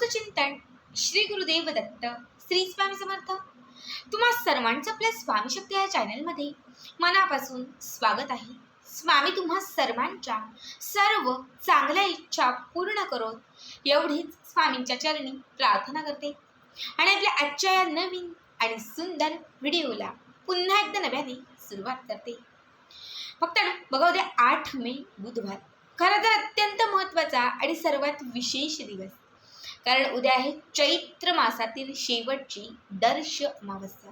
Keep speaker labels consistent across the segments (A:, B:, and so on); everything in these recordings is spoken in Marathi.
A: अवधूत चिंतन श्री गुरुदेव दत्त श्री स्वामी समर्थ. तुम्हा सर्वांचं आपल्या स्वामी शक्ती या चॅनलमध्ये मनापासून स्वागत आहे. स्वामी तुम्हा सर्वांच्या सर्व चांगल्या इच्छा पूर्ण करो एवढीच स्वामींच्या चरणी प्रार्थना करते. आणि आपल्या आजच्या या नवीन आणि सुंदर व्हिडिओला पुन्हा एकदा नव्याने सुरुवात करते. फक्त ना बघा उद्या आठ मे बुधवार. खरं तर अत्यंत महत्त्वाचा आणि सर्वात विशेष दिवस. कारण उद्या आहे चैत्र मासातील शेवटची दर्श अमावस्या.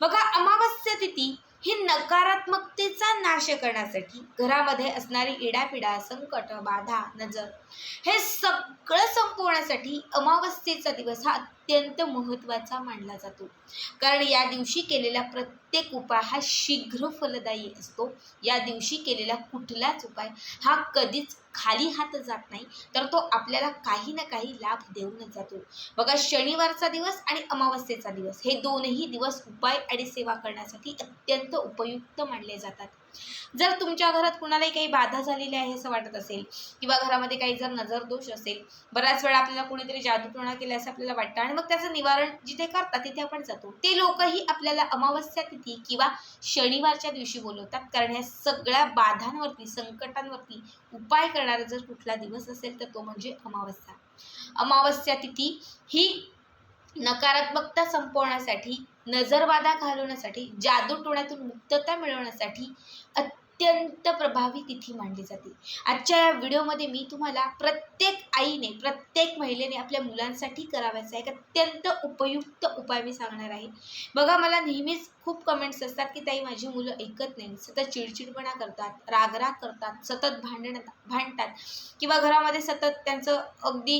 A: बघा अमावस्या तिथी ही नकारात्मकतेचा नाश करण्यासाठी घरामध्ये असणारी इडापिडा संकट बाधा नजर हे सगळं संपवण्यासाठी अमावस्येचा दिवस हा अत्यंत महत्त्वाचा मानला जातो. कारण या दिवशी केलेला प्रत्येक उपाय हा शीघ्र फलदायी असतो. या दिवशी केलेला कुठलाच उपाय हा कधीच खाली हात जात नाही तर तो आपल्याला काही ना काही लाभ देऊनच जातो. बघा शनिवारचा दिवस आणि अमावस्येचा दिवस हे दोनही दिवस उपाय आणि सेवा करण्यासाठी अत्यंत उपयुक्त मानले जातात. जर तुमच्या घरात कुणालाही काही बाधा झालेली आहे असं वाटत असेल किंवा घरामध्ये काही जर नजर दोष असेल बऱ्याच वेळा आपल्याला कोणीतरी जादूटोणा केला असं आपल्याला वाटतं आणि मग त्याचं निवारण जिथे करतात तिथे आपण जातो. ते लोकही आपल्याला अमावस्या तिथी किंवा शनिवारच्या दिवशी बोलवतात कारण ह्या सगळ्या बाधांवरती संकटांवरती उपाय करणारा जर कुठला दिवस असेल तर तो म्हणजे अमावस्या. अमावस्या तिथी ही नकारात्मकता संपवण्यासाठी नजरबाधा घालवण्यासाठी जादूटोण्यातून मुक्तता मिळवण्यासाठी अत्यंत प्रभावी तिथी मानली जाते. आजच्या या व्हिडिओमध्ये मी तुम्हाला प्रत्येक आईने प्रत्येक महिलेने आपल्या मुलांसाठी करावायचा एक अत्यंत उपयुक्त उपाय मी सांगणार आहे. बघा मला नेहमीच खूप कमेंट्स असतात की ताई माझी मुलं ऐकत नाही. सतत चिडचिडपणा करतात रागराग करतात सतत भांडण भांडतात. किंवा घरामध्ये सतत त्यांचं अगदी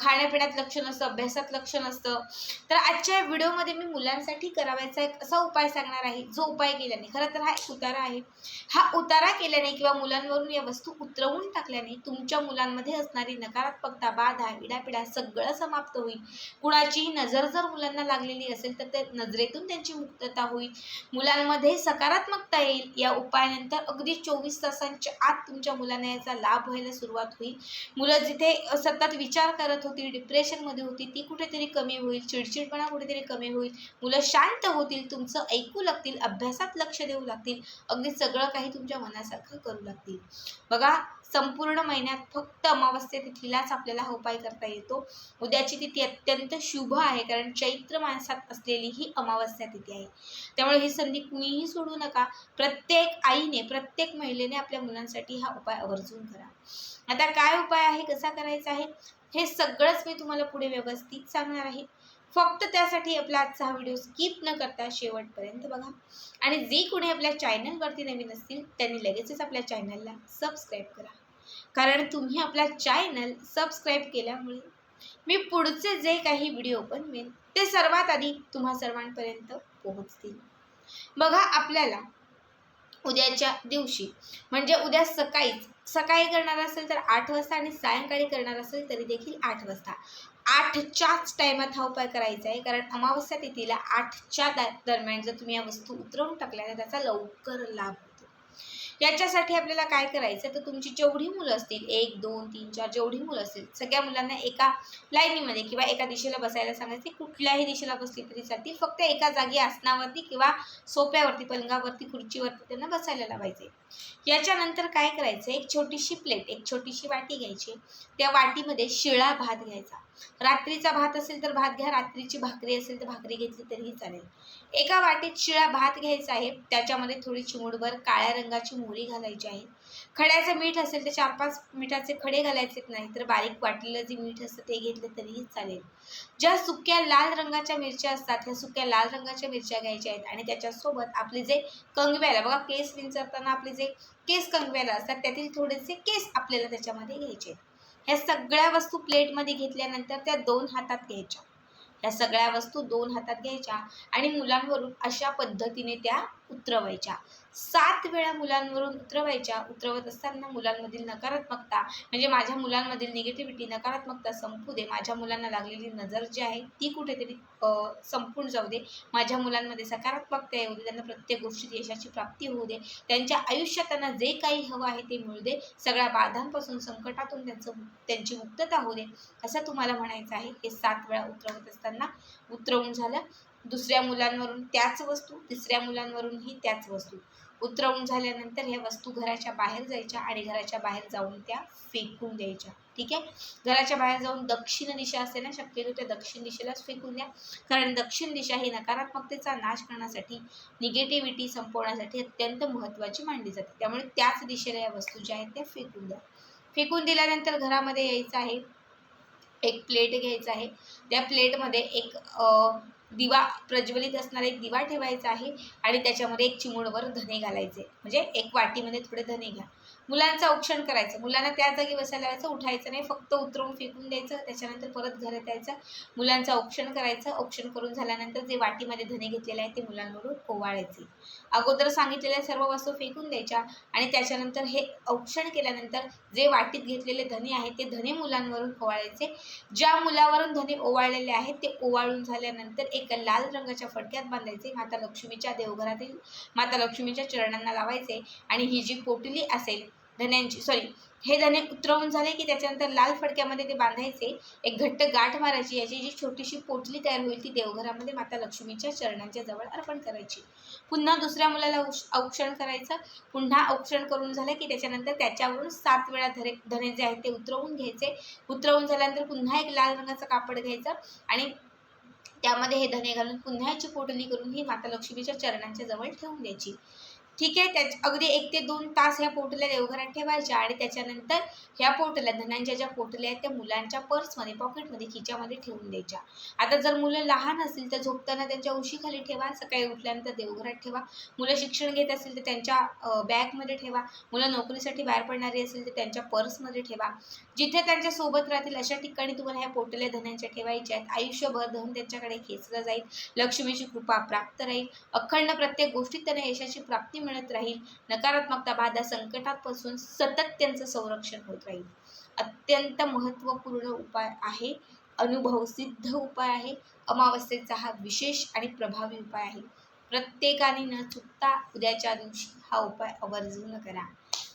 A: खाण्यापिण्यात लक्ष नसतं अभ्यासात लक्ष नसतं. तर आजच्या या व्हिडिओमध्ये मी मुलांसाठी करावायचा एक असा उपाय सांगणार आहे. जो उपाय केल्याने खरं तर हा एक उतारा आहे. हा उतारा केल्याने किंवा मुलांवरून या वस्तू उतरवून टाकल्याने तुमच्या मुलांमध्ये असणारी नकारात्मकता बाधा इडापिडा सगळं समाप्त होईल. कुणाचीही नजर जर मुलांना लागलेली असेल तर त्या नजरेतून त्यांची मुक्तता होईल. मुलांमध्ये सकारात्मकता येईल. या उपायानंतर अगदी चोवीस तासांच्या आत तुमच्या मुलांना याचा लाभ व्हायला सुरुवात होईल. मुलं जिथे सतत विचार करत होती डिप्रेशनमध्ये होती ती कुठेतरी कमी होईल चिडचिडपणा कुठेतरी कमी होईल. मुलं शांत होतील तुमचं ऐकू लागतील अभ्यासात लक्ष देऊ लागतील. अगदी सगळं काही तुमच्या मनासारखं करू लागतील. बघा संपूर्ण महिन्यात फक्त अमावस्या तिथीलाच आपल्याला हा उपाय करता येतो. उद्याची तिथी अत्यंत शुभ आहे कारण चैत्र मासात असलेली ही अमावस्या तिथी आहे. त्यामुळे ही संधी कुणीही सोडू नका. प्रत्येक आईने प्रत्येक महिलेने आपल्या मुलांसाठी हा उपाय आवर्जून करा. आता काय उपाय आहे कसा करायचा आहे हे सगळंच मी तुम्हाला पुढे व्यवस्थित सांगणार आहे. फक्त त्यासाठी आपला आजचा हा व्हिडिओ स्किप न करता शेवटपर्यंत बघा. आणि जे कोणी आपल्या चॅनलवरती नवीन असतील त्यांनी लगेचच आपल्या चॅनलला सबस्क्राईब करा. कारण तुम्ही आपला चॅनल सबस्क्राईब केल्यामुळे मी पुढचे जे काही व्हिडिओ बनवेन ते सर्वात आधी तुम्हा सर्वांपर्यंत पोहोचतील. बघा आपल्याला उद्याच्या दिवशी म्हणजे उद्या सकाळीच सकाळी करणार असेल तर आठ वाजता आणि सायंकाळी करणार असेल तरी देखील आठ वाजता. आठच्याच टायमात हा उपाय करायचा आहे. कारण अमावस्या तिथीला आठच्या दा- दरम्यान जर तुम्ही या वस्तू उतरवून टाकल्या तर त्याचा लवकर लाभ होतो. याच्यासाठी आपल्याला काय करायचं? तर तुमची जेवढी मुलं असतील एक दोन तीन चार जेवढी मुलं असतील सगळ्या मुलांना एका लाईनीमध्ये किंवा एका दिशेला बसायला सांगायचे कुठल्याही दिशेला बसली तरी चालतील. फक्त एका जागी आसनावरती किंवा सोप्यावरती पलंगावरती खुर्चीवरती त्यांना बसायला लावायचे याच्यानंतर काय करायचं? एक छोटीशी प्लेट एक छोटीशी वाटी घ्यायची. त्या वाटीमध्ये शिळा भात घ्यायचा. रात्रीचा भात असेल तर भात घ्या रात्रीची भाकरी असेल तर भाकरी घेतली तरीही चालेल. एका वाटीत शिळा भात घ्यायचा आहे. त्याच्यामध्ये थोडी चिमुडभर काळ्या रंगाची मोहरी घालायची आहे. खड्याचं मीठ असेल तर चार पाच मिठाचे खडे घालायचे नाही तर बारीक वाटलेलं जे मीठ असतं ते घेतलं तरीही चालेल. ज्या सुक्या लाल रंगाच्या मिरच्या असतात ह्या सुक्या लाल रंगाच्या मिरच्या घ्यायच्या आहेत आणि त्याच्यासोबत आपले जे कंगव्याला बघा केस विंचरताना आपले जे केस कंगव्याला असतात त्यातील थोडेसे केस आपल्याला त्याच्यामध्ये घ्यायचे आहेत. ह्या सगळ्या वस्तू प्लेटमध्ये घेतल्यानंतर त्या दोन हातात घ्यायच्या. ह्या सगळ्या वस्तू दोन हातात घ्यायच्या आणि मुलांवरून अशा पद्धतीने त्या उतरवायच्या. सात वेळा मुलांवरून उतरवायच्या. उतरवत असताना मुलांमधील नकारात्मकता म्हणजे माझ्या मुलांमधील निगेटिव्हिटी नकारात्मकता संपू दे. माझ्या मुलांना लागलेली नजर जी आहे ती कुठेतरी संपून जाऊ दे. माझ्या मुलांमध्ये सकारात्मकता येऊ दे. त्यांना प्रत्येक गोष्टीत यशाची प्राप्ती होऊ दे. त्यांच्या आयुष्यात त्यांना जे काही हवं आहे ते मिळू दे. सगळ्या बाधांपासून संकटातून त्यांचं त्यांची मुक्तता होऊ दे. असं तुम्हाला म्हणायचं आहे. हे सात वेळा उतरवत असताना उतरवून झालं. दुसऱ्या मुलांवरून त्याच वस्तू तिसऱ्या मुलांवरूनही त्याच वस्तू. उतरवून झाल्यानंतर ह्या वस्तू घराच्या बाहेर जायच्या आणि घराच्या बाहेर जाऊन त्या फेकून द्यायच्या. ठीक आहे? घराच्या बाहेर जाऊन दक्षिण दिशा असते ना शक्यतो त्या दक्षिण दिशेलाच फेकून द्या. कारण दक्षिण दिशा ही नकारात्मकतेचा नाश करण्यासाठी निगेटिव्हिटी संपवण्यासाठी अत्यंत महत्त्वाची मानली जाते. त्यामुळे त्याच दिशेला या वस्तू ज्या आहेत त्या फेकून द्या. फेकून दिल्यानंतर घरामध्ये यायचं आहे. एक प्लेट घ्यायचा आहे. त्या प्लेटमध्ये एक दिवा प्रज्वलित असणारा एक दिवा ठेवायचा आहे आणि त्याच्यामध्ये एक चिमूडवर धने घालायचे. म्हणजे एक वाटीमध्ये थोडे धने घ्या. मुलांचं औक्षण करायचं. मुलांना त्या जागी बसायला लावायचं उठायचं नाही. फक्त उतरवून फेकून द्यायचं. त्याच्यानंतर परत घरात यायचं. मुलांचं औक्षण करायचं. औक्षण करून झाल्यानंतर जे वाटीमध्ये धने घेतलेले आहेत ते मुलांवरून ओवाळायचे. अगोदर सांगितलेल्या सर्व वस्तू फेकून द्यायच्या आणि त्याच्यानंतर हे औक्षण केल्यानंतर जे वाटीत घेतलेले धने आहेत ते धने मुलांवरून ओवाळायचे. ज्या मुलावरून धने ओवाळलेले आहेत ते ओवाळून झाल्यानंतर एका लाल रंगाच्या फडक्यात बांधायचे. माता लक्ष्मीच्या देवघरातील माता लक्ष्मीच्या चरणांना लावायचे आणि ही जी पोटली असेल धन्यांची सॉरी हे धने उतरवून झाले की त्याच्यानंतर लाल फडक्यामध्ये ते बांधायचे. एक घट्ट गाठ मारायची याची जी छोटीशी पोटली तयार होईल ती देवघरामध्ये माता लक्ष्मीच्या चरणांच्या जवळ अर्पण करायची. पुन्हा दुसऱ्या मुलाला औक्षण करायचं. पुन्हा औक्षण करून झालं की त्याच्यानंतर त्याच्यावरून सात वेळा धरे धने जे आहेत ते उतरवून घ्यायचे. उतरवून झाल्यानंतर पुन्हा एक लाल रंगाचं कापड घ्यायचं आणि त्यामध्ये हे धने घालून पुन्हा याची पोटली करून ही माता लक्ष्मीच्या चरणांच्या जवळ ठेवून द्यायची. ठीक आहे? त्या अगदी एक ते दोन तास ह्या पोटल्या देवघरात ठेवायच्या आणि त्याच्यानंतर ह्या पोटल्या धनांच्या ज्या पोटल्या आहेत त्या मुलांच्या पर्समध्ये पॉकेटमध्ये खिच्यामध्ये ठेवून द्यायच्या. आता जर मुलं लहान असतील तर झोपताना त्यांच्या उशीखाली ठेवा सकाळी उठल्यानंतर देवघरात ठेवा. मुलं शिक्षण घेत असतील तर त्यांच्या बॅगमध्ये ठेवा. मुलं नोकरीसाठी बाहेर पडणारी असेल तर त्यांच्या पर्समध्ये ठेवा. जिथे त्यांच्यासोबत राहतील अशा ठिकाणी तुम्हाला ह्या पोटल्या धन्यांच्या ठेवायच्या आहेत. आयुष्यभर धन त्यांच्याकडे खेचलं जाईल. लक्ष्मीची कृपा प्राप्त राहील. अखंड प्रत्येक गोष्टीत त्यांना यशाची प्राप्ती मिळत राहील. नकारात्मकता बाधा संकटापासून सतत त्यांचं संरक्षण होत राहील. अत्यंत महत्त्वपूर्ण उपाय आहे. अनुभव सिद्ध उपाय आहे. अमावस्येचा हा विशेष आणि प्रभावी उपाय आहे. प्रत्येकाने न चुकता उद्याच्या दिवशी हा उपाय आवर्जून करा.